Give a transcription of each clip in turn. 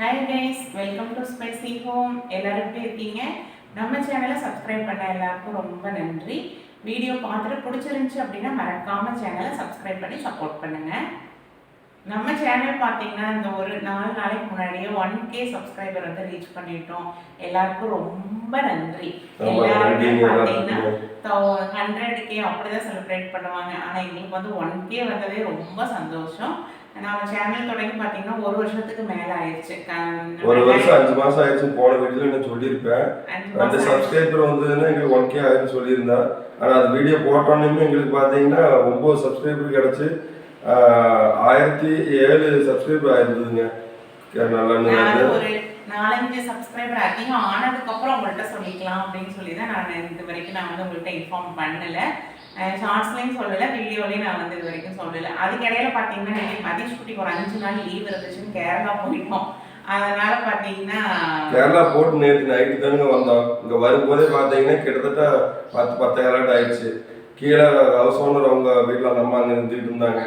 Hi guys welcome to spicy home எல்லாரும் எப்படி இருக்கீங்க? நம்ம சேனலை சப்ஸ்கிரைப் பண்ண எல்லாருக்கும் ரொம்ப நன்றி. வீடியோ பார்த்துட்டு பிடிச்சிருந்துச்சு அப்படின்னா மறக்காம சேனலை சப்ஸ்கிரைப் பண்ணி சப்போர்ட் பண்ணுங்க. நம்ம சேனல் பார்த்தீங்கன்னா இந்த ஒரு நாலு நாளைக்கு முன்னாடியே ஒன் கே சப்ஸ்கிரைபர் வந்து ரீச் பண்ணிட்டோம். எல்லாருக்கும் ரொம்ப நன்றி. எல்லாருமே பார்த்தீங்கன்னா. ஹண்ட்ரட் கே அப்படிதான் செலிப்ரேட் பண்ணுவாங்க. ஆனால் எங்களுக்கு வந்து ஒன் கே வந்ததே ரொம்ப சந்தோஷம். நம்ம சேனல் தொடங்கி பார்த்தீங்கன்னா ஒரு வருஷத்துக்கு மேலே ஆயிடுச்சு. ஒரு வருஷம் அஞ்சு மாசம் ஆயிடுச்சு. போன வீடியோல நான் சொல்லியிருப்பேன். ஆயிடுச்சு. சப்ஸ்கிரைபர் வந்ததுன்னா எங்களுக்கு ஒன் கே ஆயிரம் சொல்லியிருந்தா. ஆனா அது வீடியோ போட்டோன்னே எங்களுக்கு பாத்தீங்கன்னா ஒன்பது சப்ஸ்கிரைபர் கிடைச்சு ஆயிரத்தி ஏழு சப்ஸ்கிரைபர் ஆயிருந்ததுங்க. நல்லா நாலஞ்சு சப்ஸ்கிரைபர் அதிகம் ஆனதுக்கு அப்புறம் உங்கள்கிட்ட சொல்லிக்கலாம் அப்படின்னு சொல்லி தான் நான் இது வரைக்கும் நான் வந்து உங்கள்கிட்ட இன்ஃபார்ம் பண்ணல. ஷார்ட்ஸ்லையும் சொல்லல வீடியோலையும் நான் வந்து இது வரைக்கும் சொல்லல. அதுக்கிடையில பார்த்தீங்கன்னா இன்னைக்கு மதிஷ் குட்டிக்கு ஒரு அஞ்சு நாள் லீவ் இருந்துச்சுன்னு கேரளா போயிட்டோம் அதனால பார்த்தீங்கன்னா கேரளா போட்டு நேற்று நைட்டு தானுங்க வந்தோம். இங்க வரும்போதே பாத்தீங்கன்னா கிட்டத்தட்ட பத்து பத்தாயிரம் ஆயிடுச்சு. கீழே ஹவுஸ் ஓனர் அவங்க வீட்டில் அந்த அம்மா அங்கே நிறுத்திட்டு இருந்தாங்க.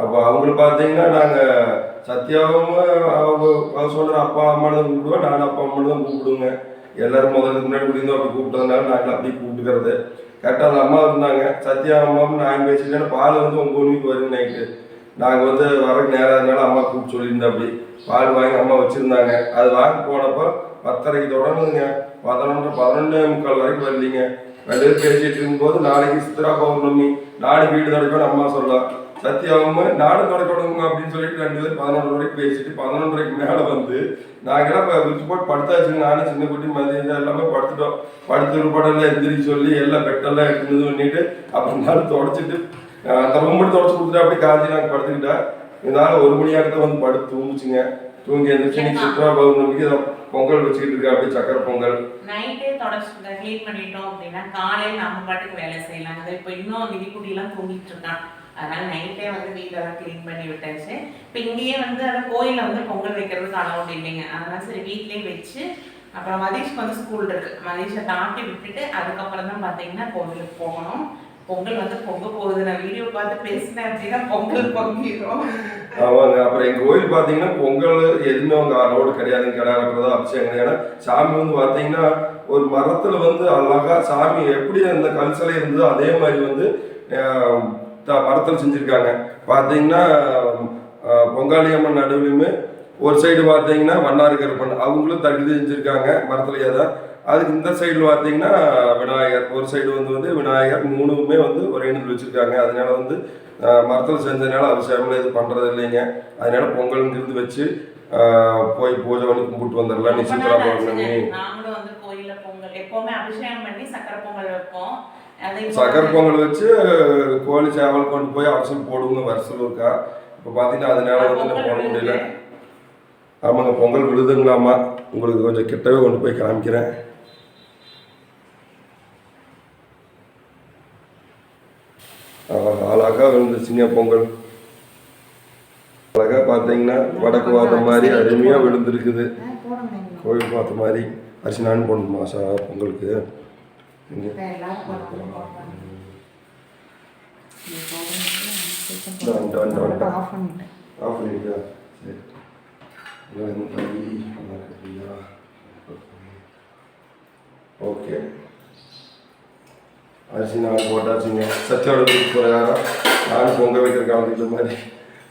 அப்போ அவங்களுக்கு பார்த்தீங்கன்னா நாங்கள் சத்யாவும் அவங்க ஹவுஸ் ஓனர் அப்பா அம்மா தான் கூப்பிடுவோம். நானும் அப்பா அம்மா தான் கூப்பிடுவோங்க. எல்லாரும் முதல்ல முன்னாடி குடிந்தோம் அப்படி கூப்பிட்டதுனால நாங்கள் அப்படியே கூப்பிட்டுக்கிறது. கரெக்டாக அந்த அம்மா இருந்தாங்க. சத்யா அம்மாவும் நான் பேசிட்டேன். பால் வந்து ஒம்பது மணிக்கு வரும் நைட்டு நாங்கள் வந்து வரக்கு நேரம் இருந்தாலும் அம்மா கூப்பிட்டு சொல்லியிருந்தோம் அப்படி பால் வாங்கி அம்மா வச்சுருந்தாங்க. அது வாங்கி போனப்போ பத்தரைக்கு தொடர்ந்துங்க பதினொன்று பதினொன்று முக்கால் வரைக்கும் வரலீங்க. ரெண்டு பேர் பேசிட்டு இருக்கும்போது நாளைக்கு சித்ரா பௌர்ணமி. நாடு வீடு தொடக்கணும் அம்மா சொல்லலாம் சத்யாவும் நாடு தொடக்கணுங்க அப்படின்னு சொல்லிட்டு ரெண்டு பேரும் பதினொன்று வரைக்கும் பேசிட்டு பதினொன்றரைக்கு மேலே வந்து நாங்கெல்லாம் இப்போ விட்டு போட்டு படுத்தாச்சுங்க நானும் சின்ன குட்டி மதியம் எல்லாமே படுத்துட்டோம். படுத்து படம்லாம் எந்திரிக்க சொல்லி எல்லாம் பெட்டெல்லாம் எடுத்துனது பண்ணிட்டு அப்புறம் நாள் தொடச்சிட்டு அந்த ரூம் தொடச்சு கொடுத்துட்டு அப்படியே காஞ்சி நாங்கள் படுத்துக்கிட்டா இதனால ஒரு மணி ஆகத்தான் வந்து படுத்து தூங்குச்சுங்க. தூங்கி எந்திரிச்சு இன்னைக்கு சித்ரா பௌர்ணமிக்கு பொங்கல் வச்சுக்கிட்டு இருக்கா அப்படியே சக்கரை பொங்கல். நைட்டே தொடச்சு க்ளீன் பண்ணிட்டோம் அப்படின்னா காலையில் நம்ம பாட்டுக்கு வேலை செய்யலாம். இப்போ இன்னும் நிதிக்குட்டிலாம் தூங்கிட்டு இருக்கான். அதனால நைட்டே வந்து வீட்டெல்லாம் க்ளீன் பண்ணி விட்டாச்சு. இப்போ இங்கேயே வந்து அந்த கோயிலில் வந்து பொங்கல் வைக்கிறதுக்கு அலௌட் இல்லைங்க அதனால சரி வீட்லேயே வச்சு அப்புறம் மதீஷ்க்கு வந்து ஸ்கூல் இருக்கு. மதீஷை தாண்டி விட்டுட்டு அதுக்கப்புறம் தான் பார்த்தீங்கன்னா கோவிலுக்கு போகணும். பொங்கல் வந்து பொங்க போகுது. நான் வீடியோ பார்த்து பேசினேன் அப்படின்னா பொங்கல் பொங்கிடும் ஆமாங்க. அப்புறம் எங்க கோயில் பாத்தீங்கன்னா பொங்கல் எதுவுமே அவங்க அலோடு கிடையாதுங்க கடை வெட்டுறதோ அபிஷேகம். ஏன்னா சாமி வந்து பாத்தீங்கன்னா ஒரு மரத்துல வந்து அழகா சாமி எப்படி அந்த கல்சலை இருந்ததோ அதே மாதிரி வந்து மரத்துல செஞ்சிருக்காங்க. பாத்தீங்கன்னா ஆஹ், பொங்காளி அம்மன் நடுவுலையுமே ஒரு சைடு பார்த்தீங்கன்னா வண்ணாறு கருப்பன் அவங்களும் தகுதி செஞ்சுருக்காங்க மரத்துலையே தான். அதுக்கு இந்த சைடில் பார்த்தீங்கன்னா விநாயகர் ஒரு சைடு வந்து வந்து விநாயகர் மூணுமே வந்து ஒரே இடத்துல வச்சுருக்காங்க. அதனால வந்து மரத்தில் செஞ்சதுனால அபிஷேகம் எதுவும் பண்ணுறது இல்லைங்க. அதனால பொங்கலுங்கிறது வச்சு போய் பூஜை பண்ணி கும்பிட்டு வந்துடலாம். நீ ஆச்சுங்க. நாங்களும் வந்து கோயில்ல பொங்கல் எப்பவுமே அபிஷேகம் பண்ணி சக்கரை பொங்கல் வைப்போம். சக்கரை பொங்கல் வச்சு கோழி சேவல் கொண்டு போய் அவசரம் போடுவோங்க வருஷம் இருக்கா இப்போ பார்த்தீங்கன்னா அதனால வந்து போட முடியல. ஆமாங்க பொங்கல் விழுதுங்களாம்மா உங்களுக்கு கொஞ்சம் கிட்டவே கொண்டு போய் காமிக்கிறேன். ஆஹ், அழகா விழுந்துச்சுங்க பொங்கல். அழகா பார்த்தீங்கன்னா வடக்கு பார்த்த மாதிரி அருமையாக விழுந்திருக்குது. கோயில் பார்த்த மாதிரி அரிசி நான் போடணுமா சா பொங்கலுக்கு இங்க இப்ப எல்லாரும் போடுங்க, போடுங்க. நீ போடுங்க. இந்த வந்துட்டு, வந்துட்டு, வந்துட்டு. ஆஃப் பண்ணிட்டேன். ஆஃப் பண்ணிட்டியா சரி எல்லாம் இந்த தண்ணி நல்லா இருக்குதுயா ஓகே அரிசி நான் போட்டாச்சுங்க சத்தியோட வீட்டுக்கு போகிறாரா நானும் பொங்க வைக்கிற கலந்துக்கிட்ட மாதிரி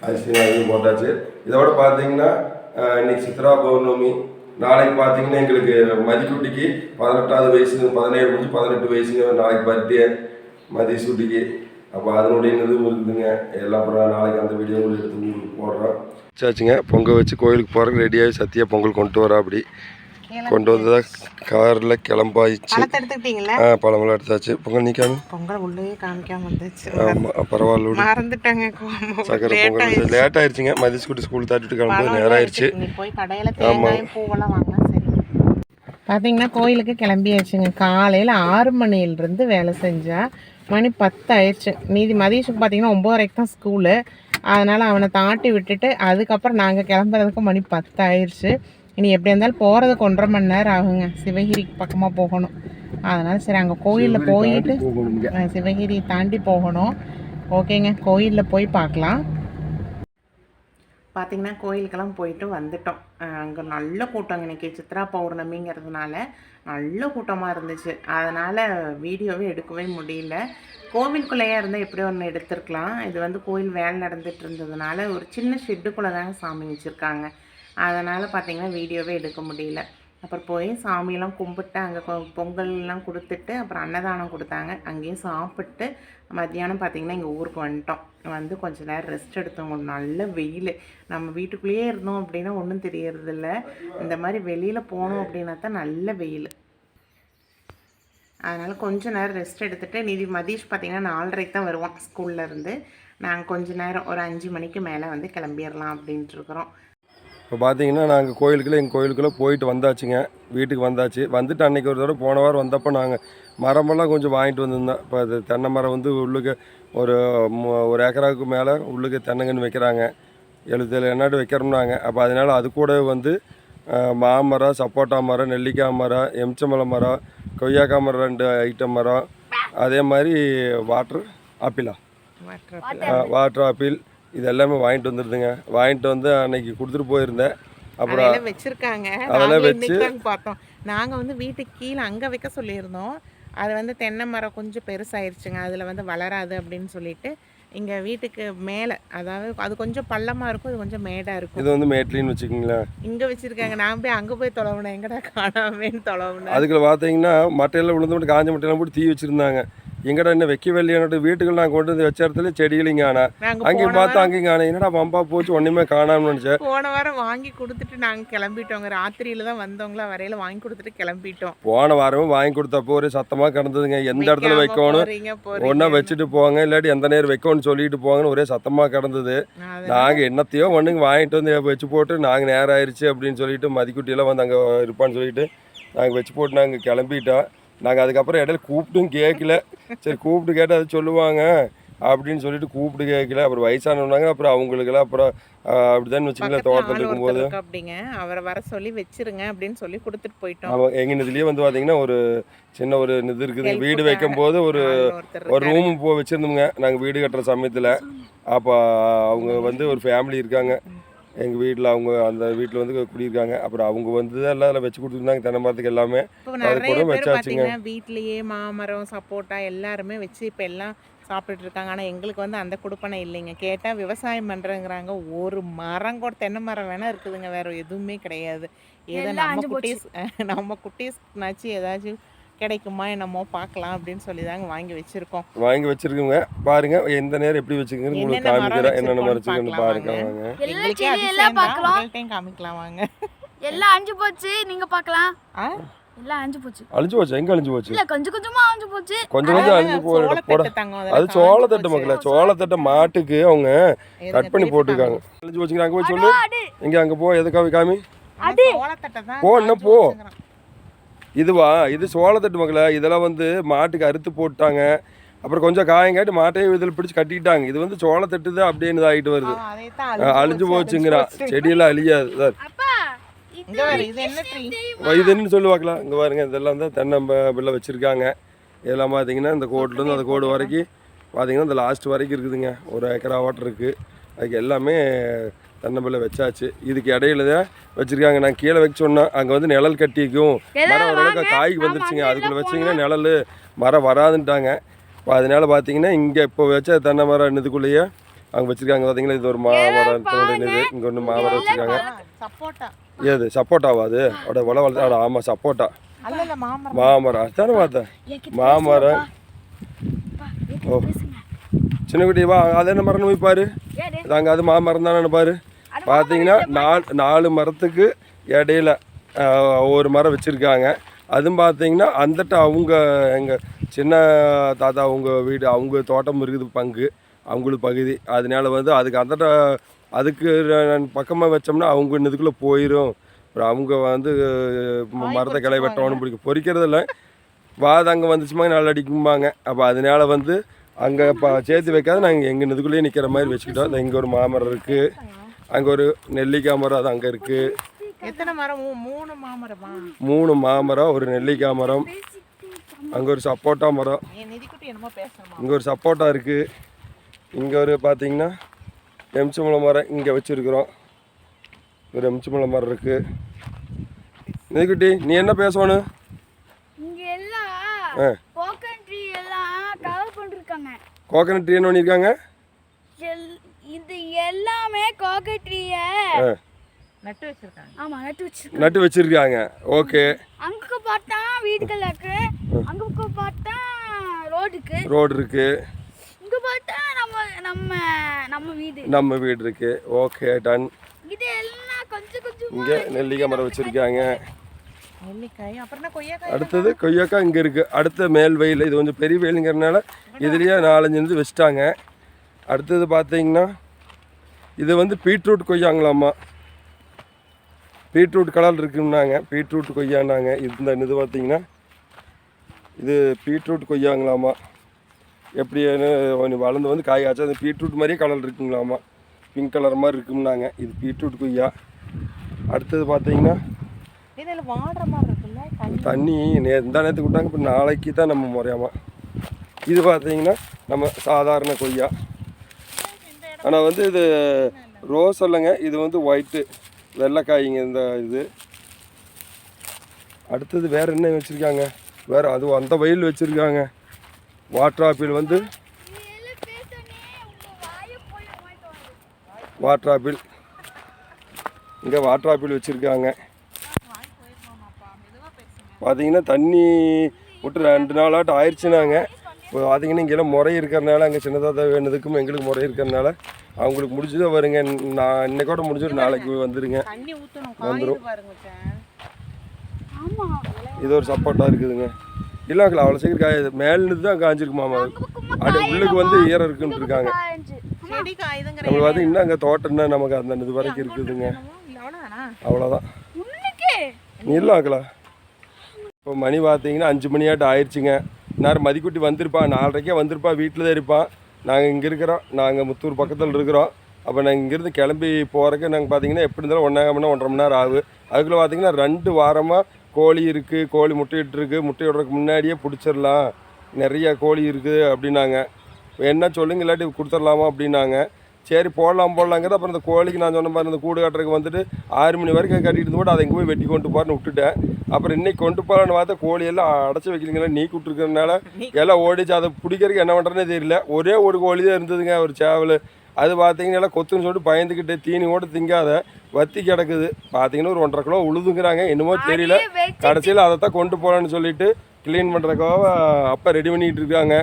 அரிசி நான் போட்டாச்சு இதோட பார்த்தீங்கன்னா அஹ், இன்னைக்கு சித்ரா பௌர்ணமி நாளைக்கு பார்த்தீங்கன்னா எங்களுக்கு மதிக்குட்டிக்கு பதினெட்டாவது வயசு பதினேழு முடிஞ்சு பதினெட்டு வயசுங்க நாளைக்கு பர்த்டே மதிசூட்டிக்கு அப்போ அதனுடைய இதுவும் இருக்குதுங்க. எல்லாம் அப்புறம் நாளைக்கு அந்த வீடியோ எடுத்து போடுறோம். சாச்சுங்க பொங்கல் வச்சு கோயிலுக்கு போகிறக்கு ரெடியாகி சத்தியாக பொங்கல் கொண்டு வரா அப்படி கொண்டு வந்து தான் காரில் கிளம்பாயிடுச்சு ஆ பழமெல்லாம் எடுத்தாச்சு. பொங்கல் நிற்காம பொங்கல் உள்ளே காமிக்காம வந்துச்சு. ஆமாம் பரவாயில்ல. மறந்துட்டாங்க. சக்கரை பொங்கல் லேட் ஆயிடுச்சுங்க மதிஸ்குட்டி ஸ்கூல் தாட்டிட்டு கிளம்பும்போது நேரம் ஆயிடுச்சு போய் கடையில தேங்காயும் பூவெல்லாம் வாங்கினா சரி. பார்த்தீங்கன்னா கோயிலுக்கு கிளம்பியாச்சுங்க. காலையில் ஆறு மணியிலிருந்து வேலை செஞ்சா மணி பத்து ஆயிடுச்சு. மீதி மதியத்துக்கு பார்த்தீங்கன்னா ஒம்பதரைக்கு தான் ஸ்கூலு. அதனால் அவனை தாட்டி விட்டுட்டு அதுக்கப்புறம் நாங்கள் கிளம்புறதுக்கு மணி பத்து ஆயிடுச்சு. இனி எப்படி இருந்தாலும் போகிறதுக்கு ஒன்றரை மணி நேரம் ஆகுங்க. சிவகிரிக்கு பக்கமாக போகணும். அதனால் சரி அங்கே கோயிலில் போயிட்டு சிவகிரி தாண்டி போகணும். ஓகேங்க கோயிலில் போய் பார்க்கலாம். பார்த்தீங்கன்னா கோயிலுக்கெல்லாம் போயிட்டு வந்துட்டோம். அங்கே நல்ல கூட்டம் இன்னைக்கு. சித்ரா பௌர்ணமிங்கிறதுனால நல்ல கூட்டமாக இருந்துச்சு. அதனால் வீடியோவே எடுக்கவே முடியல. கோவிலுக்குள்ளேயே இருந்தால் எப்படி ஒன்று எடுத்திருக்கலாம். இது வந்து கோயில் வேலை நடந்துட்டு இருந்ததுனால ஒரு சின்ன ஷெட்டுக்குள்ளே தாங்க சாமி வச்சுருக்காங்க. அதனால் பார்த்தீங்கன்னா வீடியோவே எடுக்க முடியல. அப்புறம் போய் சாமியெல்லாம் கும்பிட்டு அங்கே பொங்கல்லாம் கொடுத்துட்டு அப்புறம் அன்னதானம் கொடுத்தாங்க. அங்கேயும் சாப்பிட்டு மத்தியானம் பார்த்தீங்கன்னா எங்கள் ஊருக்கு வந்துட்டோம். வந்து கொஞ்ச நேரம் ரெஸ்ட் எடுத்தோம். நல்ல வெயில். நம்ம வீட்டுக்குள்ளேயே இருந்தோம் அப்படின்னா ஒன்றும் தெரியறதில்ல. இந்த மாதிரி வெளியில் போனோம் அப்படின்னா தான் நல்ல வெயில். அதனால் கொஞ்ச நேரம் ரெஸ்ட் எடுத்துகிட்டு நிதி மதீஷ் பார்த்திங்கன்னா நாலரைக்கு தான் வருவான் ஸ்கூல்லேருந்து நாங்கள் கொஞ்ச நேரம் ஒரு அஞ்சு மணிக்கு மேலே வந்து கிளம்பிடலாம் அப்படின்ட்டுருக்குறோம் இப்போ பார்த்தீங்கன்னா நாங்கள் கோயிலுக்குள்ளே எங்கள் கோயிலுக்குள்ளே போயிட்டு வந்தாச்சுங்க. வீட்டுக்கு வந்தாச்சு. வந்துட்டு அன்னைக்கு ஒரு தடவை போன வாரம் வந்தப்போ நாங்கள் மரமெல்லாம் கொஞ்சம் வாங்கிட்டு வந்திருந்தோம். இப்போ அது தென்னை மரம் வந்து உள்ளுக்கு ஒரு ஒரு ஏக்கராவுக்கு மேலே உள்ளுக்கு தென்னங்கன்று வைக்கிறாங்க. எழுபத்தேழு எண்ணாடு வைக்கிறோம்னாங்க. அப்போ அதனால் அது கூட வந்து மாமரம் சப்போட்டா மரம் நெல்லிக்காய் மரம் எம்ச்சம்பழம் மரம் கொய்யாக்காய் மரம் ரெண்டு ஐட்டம் மரம். அதே மாதிரி வாட்ரு ஆப்பிளா? வாட்டர் ஆப்பிள் இது எல்லாமே வாங்கிட்டு வந்துருதுங்க. வாங்கிட்டு வந்து அன்னைக்கு கொடுத்துட்டு போயிருந்தேன். அப்புறம் வச்சிருக்காங்க. அதெல்லாம் வச்சு- பார்த்தோம். நாங்க வந்து வீட்டுக்கு கீழே அங்க வைக்க சொல்லியிருந்தோம். அது வந்து தென்னை மரம் கொஞ்சம் பெருசாயிருச்சுங்க. அதுல வந்து வளராது அப்படின்னு சொல்லிட்டு இங்க வீட்டுக்கு மேல அதாவது அது கொஞ்சம் பள்ளமா இருக்கும் இது கொஞ்சம் மேடா இருக்கும். இது வந்து மேட்லின்னு வச்சுக்கோங்களேன். இங்க வச்சிருக்காங்க. நான் போய் அங்க போய் தொலைவணும் எங்கடா காணாமேன்னு தொலைவணும் அதுக்குள்ள பார்த்தீங்கன்னா மட்டையெல்லாம் விழுந்து மட்டும் காஞ்ச மட்டையெல்லாம் போட்டு தீ வச்சிருந்தாங்க. எங்கடா என்ன வைக்க வெளியானட்டு வீட்டுக்குள்ள நான் கொண்டு வந்து வச்ச இடத்துல செடிகளையும் காணா. நாங்க அங்கேயும் பார்த்தா அங்கேயும் காணா. என்னடா பம்பா போச்சு ஒன்றுமே காணாமன்னு நினச்சேன் போன வாரம் வாங்கி கொடுத்துட்டு நாங்க கிளம்பிட்டோங்க. ராத்திரியில தான் வந்தவங்களா வரையில வாங்கி கொடுத்துட்டு கிளம்பிட்டோம். போன வாரமும் வாங்கி கொடுத்தப்போ ஒரே சத்தமாக கிடந்ததுங்க. எந்த இடத்துல வைக்கணும். ஒன்றா வச்சுட்டு போங்க இல்லாட்டி எந்த நேரம் வைக்கணும்னு சொல்லிட்டு போங்கன்னு ஒரே சத்தமாக கிடந்தது. நாங்கள் என்னத்தையோ ஒன்றுங்க வாங்கிட்டு வந்து வச்சு போட்டு நாங்கள் நேரம் ஆயிடுச்சு அப்படின்னு சொல்லிட்டு மதிக்குட்டியெல்லாம் வந்து அங்கே இருப்பான்னு சொல்லிட்டு நாங்கள் வச்சு போட்டு நாங்கள் கிளம்பிட்டோம். நாங்கள் அதுக்கப்புறம் இடையில கூப்பிட்டும் கேட்கல சரி கூப்பிட்டு கேட்டால் அது சொல்லுவாங்க. அப்படின்னு சொல்லிட்டு கூப்பிட்டு கேட்கல அப்புறம் வயசானவனாங்க அப்புறம் அவங்களுக்கெல்லாம் அப்புறம் அப்படிதான் பக்கத்துல தோட்டத்தில் இருக்கும்போது? அப்படிங்க அவரை வர சொல்லி வச்சிருங்க அப்படின்னு சொல்லி கொடுத்துட்டு போயிட்டோம். நம்ம எங்கள் இதுலேயே வந்து பார்த்தீங்கன்னா ஒரு சின்ன ஒரு இது இருக்குது. வீடு. வைக்கும் போது ஒரு ஒரு. ரூம் போ வச்சுருந்தோங்க நாங்கள் வீடு கட்டுற சமயத்தில். அப்போ அவங்க வந்து ஒரு ஃபேமிலி இருக்காங்க. எங்கள் வீட்டில் அவங்க அந்த வீட்டில் வந்து குடியிருக்காங்க. அப்புறம் அவங்க வந்து எல்லாம் அதில் வச்சு கொடுத்துருந்தாங்க தென்னை மரத்துக்கு எல்லாமே. இப்போ அது கூட வச்சாச்சுங்க. வீட்லயே மாமரம் சப்போட்டா எல்லாருமே வச்சு இப்போ எல்லாம் சாப்பிட்டுட்டு இருக்காங்க. ஆனால் எங்களுக்கு வந்து அந்த கொடுப்பனை இல்லைங்க. கேட்டால் விவசாயம் பண்ணுறேங்கிறாங்க ஒரு மரம் கூட தென்னை மரம் வேணா இருக்குதுங்க. வேற எதுவுமே கிடையாது. ஏதோ நம்ம. குட்டீஸ் நம்ம குட்டீஸ்னாச்சு ஏதாச்சும் கிடைக்குமா என்னமோ பார்க்கலாம் அப்படின்னு சொல்லி தாங்க வாங்கி வச்சிருக்கோம். வாங்கி வச்சிருக்கோங்க பாருங்க எந்த நேரம் எப்படி வச்சுருக்கீங்கன்னு உங்களுக்கு காமிக்கிறேன். என்னென்ன வச்சுருக்கேன்னு பாருங்க வாங்க. எங்களுக்கே அதிசயம் எல்லாம் தான். காமிக்கலாம் வாங்க. எல்லாம் அஞ்சு போச்சு நீங்க பார்க்கலாம்? எல்லாம் அஞ்சு போச்சு. அழிஞ்சு போச்சு? எங்கே அழிஞ்சு போச்சு? இல்ல கொஞ்சம் கொஞ்சமா அஞ்சு போச்சு. கொஞ்சம் கொஞ்சம் அழிஞ்சு போட. போட அது சோளத்தட்டு காஞ்சு மக்களே போச்சு. சோளத்தட்டை மாட்டுக்கு அவங்க கட் பண்ணி போட்டிருக்காங்க. அழிஞ்சு போச்சுங்க அங்கே போய் சொல்லு. இங்கே அங்கே போ. எது காமி? காமி அது சோளத்தட்டை தான் போ, காஞ்சு போ. இதுவா? இது சோளத்தட்டு மக்களே இதெல்லாம் வந்து மாட்டுக்கு அறுத்து போட்டாங்க. அப்புறம் கொஞ்சம் காயங்காட்டி மாட்டையே இதில் பிடிச்சி கட்டிட்டாங்க. இது வந்து சோளத்தட்டு தான் அப்படியே இதாகிட்டு வருது. அழிஞ்சு போச்சுங்கிறான் செடியெல்லாம் அழியாது சார். அப்பா இங்க பாரு இது என்ன ட்ரீ இது என்னன்னு சொல்லி பார்க்கலாம். இங்கே பாருங்க இதெல்லாம் தான் தென்னம்பிள்ளை வச்சுருக்காங்க. இதெல்லாம் பார்த்தீங்கன்னா இந்த கோட்லேருந்து அந்த கோடு வரைக்கும் பார்த்தீங்கன்னா இந்த லாஸ்ட் வரைக்கும் இருக்குதுங்க. ஒரு ஏக்கரா வாட்டர் இருக்குது அதுக்கு எல்லாமே தென்னம்பிள்ளை வச்சாச்சு. இதுக்கு இடையில தான் வச்சுருக்காங்க. நான் கீழே வைக்க சொன்னேன். அங்கே வந்து நிழல் கட்டிக்கும். மரம் ஓரளவுக்கு காய்க்கு வந்துருச்சுங்க. அதுக்குள்ளே வச்சிங்கன்னா நிழல் மரம் வராதுன்ட்டாங்க. இப்போ அதனால பார்த்தீங்கன்னா இங்கே இப்போ வச்ச தென்னை மரம் இதுக்குள்ளேயே அங்கே வச்சுருக்காங்க. பார்த்தீங்களா இது ஒரு மாமரம் இது இங்கே ஒன்று மாமரம் வச்சுருக்காங்க. ஏது சப்போட்டாவா அது? அட வள வள அட ஆமாம் சப்போட்டா. மாமரம். அதுதானே பார்த்தேன். மாமரம். ஓ. சின்ன குட்டி வா அது என்ன மரம்னு போய் பாரு. அங்கே அது மாமரம் தானே பாரு. பார்த்தீங்கன்னா நாலு நாலு மரத்துக்கு இடையில ஒரு மரம் வச்சுருக்காங்க. அதுவும் பார்த்தீங்கன்னா அந்தட்ட அவங்க எங்கள் சின்ன தாத்தா அவங்க வீடு அவங்க தோட்டம் இருக்குது பங்கு அவங்களுக்கு பகுதி. அதனால வந்து அதுக்கு அந்தட்ட அதுக்கு பக்கமாக வச்சோம்னா அவங்க இதுக்குள்ளே போயிடும் அப்புறம் அவங்க வந்து மரத்தை கிளை வெட்டணும் பிடிக்கும் பொறிக்கிறது இல்லை. வாது அங்கே வந்துச்சுமா நல்லா அடிக்கும்பாங்க. அப்போ அதனால வந்து அங்கே இப்போ சேர்த்து வைக்காத நாங்கள் எங்கள் இதுக்குள்ளேயே நிற்கிற மாதிரி வச்சுக்கிட்டோம். இங்கே ஒரு மாமரம் இருக்குது அங்கே ஒரு நெல்லிக்காய் மரம் அது அங்கே இருக்குது எத்தனை மரம்? மூணு மாமரமா? மூணு மாமரம் ஒரு நெல்லிக்காய் மரம் அங்கே ஒரு சப்போட்டா மரம். இங்கே ஒரு சப்போட்டா இருக்குது இங்கே ஒரு பார்த்தீங்கன்னா எம்சம்பளம் மரம் இங்கே வச்சுருக்குறோம். ஒரு எம்ச்சி மரம் இருக்கு. நிதிக்குட்டி நீ என்ன பேசணும்? கோகனட் ட்ரீ என்ன பண்ணியிருக்காங்க எல்லாமே கோகன் ட்ரீய ஆ. நட்டு வச்சிருக்காங்க. ஆமா நட்டு வச்சிருக்காங்க. நட்டு வச்சிருக்காங்க. ஓகே. அங்க பார்த்தா வீடுகள் இருக்கு. அங்க பார்த்தா ரோடுக்கு ரோடு இருக்கு. இங்க பார்த்தா நம்ம நம்ம நம்ம வீடு. நம்ம வீடு இருக்கு. Okay done. இது எல்லாம் கொஞ்சம் கொஞ்சம் இங்கே நெல்லிக்காய் மரம் வச்சிருக்காங்க. நெல்லிக்காய் அப்புறம் என்ன கொய்யாக்காய் அடுத்தது கொய்யாக்காய் இங்கே இருக்கு. அடுத்த மேல் வெயில் இது கொஞ்சம் பெரிய வெயிலுங்கிறனால இதுலேயே நாலஞ்சு இருந்து வச்சுட்டாங்க. அடுத்தது பார்த்தீங்கன்னா இது வந்து பீட்ரூட் கொய்யாங்களாம்மா. பீட்ரூட் கலர் இருக்குன்னாங்க. பீட்ரூட் கொய்யானாங்க இந்த இது பார்த்தீங்கன்னா இது பீட்ரூட் கொய்யாங்களாமா எப்படின்னு வளர்ந்து வந்து காய் காய்ச்சா அது பீட்ரூட் மாதிரியே கலர் இருக்குங்களாமா பிங்க் கலர் மாதிரி இருக்கும்னாங்க. இது பீட்ரூட் கொய்யா. அடுத்தது பார்த்தீங்கன்னா தண்ணி? நே இந்த நேரத்துக்கு விட்டாங்க. இப்போ நாளைக்கு தான் நம்ம முறையாமா இது பார்த்தீங்கன்னா நம்ம சாதாரண கொய்யா. ஆனால் வந்து இது ரோஸ் இல்லைங்க இது வந்து ஒயிட்டு வெள்ளைக்காய்ங்க இந்த இது. அடுத்தது வேறு என்ன வச்சுருக்காங்க? வேறு அது அந்த வயல் வச்சுருக்காங்க. வாட்டர் ஆப்பிள் வந்து வாட்டர் ஆப்பிள் இங்கே வாட்டர் ஆப்பிள் வச்சுருக்காங்க. பார்த்தீங்கன்னா தண்ணி விட்டு ரெண்டு நாளாட்டம் ஆயிடுச்சுனாங்க இப்போ பார்த்தீங்கன்னா இங்கெல்லாம் முறை இருக்கிறனால அங்கே சின்னதாக வேணுதுக்கும் எங்களுக்கு முறை இருக்கிறனால அவங்களுக்கு முடிஞ்சதே வருங்க. நான் இன்னைக்கோட முடிஞ்சிடும் நாளைக்கு வந்துடுங்க. ஆமா இது ஒரு சப்போர்ட்டாக இருக்குதுங்க. இல்லைங்களா அவ்வளோ சீக்கிரம் காயாது மேலிருந்து தான் காஞ்சிருக்குமாமா அடி உள்ளுக்கு வந்து ஈரம் இருக்குன்னு இருக்காங்க. நம்மளுக்கு பார்த்தீங்கன்னா அங்கே தோட்டம்னா நமக்கு அந்த இது வரைக்கும் இருக்குதுங்க. இல்லை அவ்வளோதானா இல்லை ஆக்கலாம் இப்போ மணி பார்த்தீங்கன்னா அஞ்சு மணியாட்டம் ஆயிடுச்சுங்க. நேரம் மதிக்குட்டி வந்திருப்பான் நாலரைக்கே வந்திருப்பா வீட்டில் தான் இருப்பான் நாங்கள் இங்கே இருக்கிறோம் நாங்கள் முத்தூர் பக்கத்தில் இருக்கிறோம். அப்போ நாங்கள் இங்கேருந்து கிளம்பி போகிறக்கு நாங்கள் பார்த்தீங்கன்னா எப்படி இருந்தாலும் ஒன்றாக மணி ஒன்றரை மணி நேரம் ஆகும் அதுக்குள்ளே பார்த்தீங்கன்னா ரெண்டு வாரமாக கோழி இருக்குது கோழி முட்டையிட்டுருக்கு முட்டையிடுறதுக்கு முன்னாடியே பிடிச்சிடலாம். நிறைய கோழி இருக்குது அப்படின்னாங்க. என்ன சொல்லுங்க இல்லாட்டி கொடுத்துடலாமா அப்படின்னாங்க. சரி போடலாம் போடலாங்கிறது அப்புறம் இந்த கோழிக்கு நான் சொன்ன மாதிரி இந்த கூடு கட்டுறதுக்கு வந்துட்டு ஆறு மணி வரைக்கும் கட்டிட்டு இருந்து போட்டு அதை எங்கே போய் வெட்டி கொண்டு போறேன்னு விட்டுட்டேன். அப்புறம் இன்னைக்கு கொண்டு போகலான்னு பார்த்தா கோழியெல்லாம் அடைச்சி வைக்கிறீங்களா நீ விட்டுருக்கறனால எல்லாம் ஓடிச்சு அதை பிடிக்கிறதுக்கு என்ன பண்ணுறேன்னே தெரியல. ஒரே ஒரு கோழி தான் இருந்ததுங்க ஒரு சேவல். அது பார்த்தீங்கன்னா எல்லாம் கொத்துன்னு சொல்லிட்டு பயந்துக்கிட்டு தீனி கூட திங்காத வத்தி கிடக்குது. பார்த்தீங்கன்னா ஒரு ஒன்றரை கிலோ உழுதுங்கிறாங்க என்னமோ தெரியல. கடைசியில் அதை தான் கொண்டு போகலான்னு சொல்லிட்டு க்ளீன் பண்ணுறக்காக அப்பா ரெடி பண்ணிக்கிட்டு இருக்காங்க.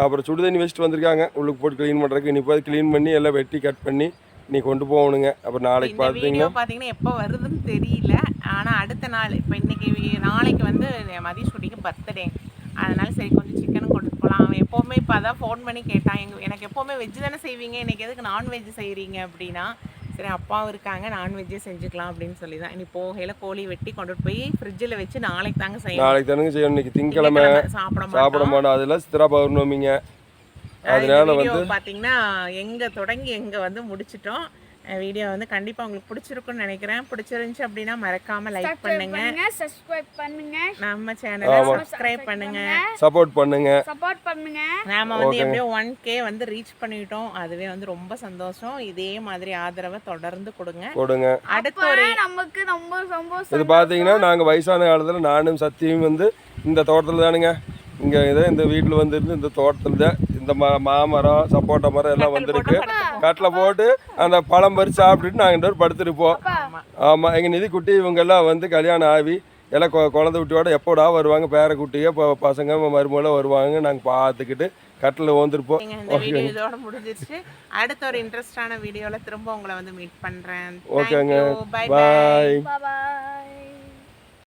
அப்புறம் சுடு தண்ணி வச்சுட்டு வந்திருக்காங்க. உள்ளுக்கு போட்டு க்ளீன் பண்ணுறதுக்கு நீ போய் க்ளீன் பண்ணி எல்லாம் வெட்டி கட் பண்ணி நீ கொண்டு போகணுங்க. அப்புறம் நாளைக்கு பார்த்தீங்கன்னா பார்த்தீங்கன்னா எப்போ வருதுன்னு தெரியல. ஆனால் அடுத்த நாள் இப்போ இன்னைக்கு நாளைக்கு வந்து மதிஷ் குட்டிக்கு பர்த்டே அதனால சரி கொஞ்சம் சிக்கன் கொண்டு போகலாம் அவன் எப்போவுமே இப்போ அதான் ஃபோன் பண்ணி கேட்டான். எங்க எனக்கு எப்போவுமே வெஜ் தானே செய்வீங்க? இன்னைக்கு எதுக்கு நான்வெஜ் செய்கிறீங்க அப்படின்னா சரி அப்பாவும் இருக்காங்க நான்வெஜ்ஜே செஞ்சுக்கலாம் அப்படின்னு சொல்லி தான் இனி போகையில் கோழி வெட்டி கொண்டுட்டு போய் ஃப்ரிட்ஜில் வச்சு நாளைக்கு தாங்க செய்யணும். நாளைக்கு தானுங்க செய்யணும். இன்னைக்கு திங்கட்கிழமை சாப்பிட சாப்பிட மாட்டோம். அதெல்லாம் சித்ரா பௌர்ணமிங்க. அதனால வந்து பார்த்தீங்கன்னா எங்கே தொடங்கி எங்கே வந்து முடிச்சிட்டோம். வீடியோ வந்து கண்டிப்பாக உங்களுக்கு பிடிச்சிருக்கும்னு நினைக்கிறேன். பிடிச்சிருந்துச்சு அப்படின்னா மறக்காம லைக் பண்ணுங்க. சப்ஸ்கிரைப் பண்ணுங்க. நம்ம சேனலை சப்ஸ்கிரைப் பண்ணுங்க. சப்போர்ட் பண்ணுங்க. சப்போர்ட் பண்ணுங்க. நாம வந்து எப்படியோ ஒன் கே வந்து ரீச் பண்ணிட்டோம். அதுவே வந்து ரொம்ப சந்தோஷம். இதே மாதிரி ஆதரவை தொடர்ந்து கொடுங்க. கொடுங்க. அடுத்த ஒரு நமக்கு ரொம்ப சந்தோஷம் இது பார்த்தீங்கன்னா நாங்கள் வயசான காலத்தில் நானும் சத்தியும் வந்து இந்த தோட்டத்தில் தானுங்க. இங்கே இதை இந்த வீட்டில் வந்து இருந்து இந்த தோட்டத்தில் தான் இந்த மா மாமரம் சப்போட்டா மரம் எல்லாம் வந்திருக்கு. கட்டில் போட்டு அந்த பழம் பறித்து சாப்பிட்டுட்டு நாங்கள் ரெண்டு படுத்துருப்போம் ஆமாம் எங்கள் நிதி குட்டி இவங்க எல்லாம் வந்து கல்யாணம் ஆகி எல்லாம் கொ குழந்தை குட்டியோட எப்போடா வருவாங்க? பேர குட்டிங்க இப்போ பசங்க மருமகளும் வருவாங்க. நாங்கள் பார்த்துக்கிட்டு கட்டில் ஓந்திருப்போம். நீங்க இந்த வீடியோ இதோட முடிஞ்சிருச்சு. அடுத்த ஒரு இன்ட்ரெஸ்டான வீடியோல திரும்ப உங்களை வந்து மீட் பண்றேன். ஓகேங்க. பை பாய் பாய்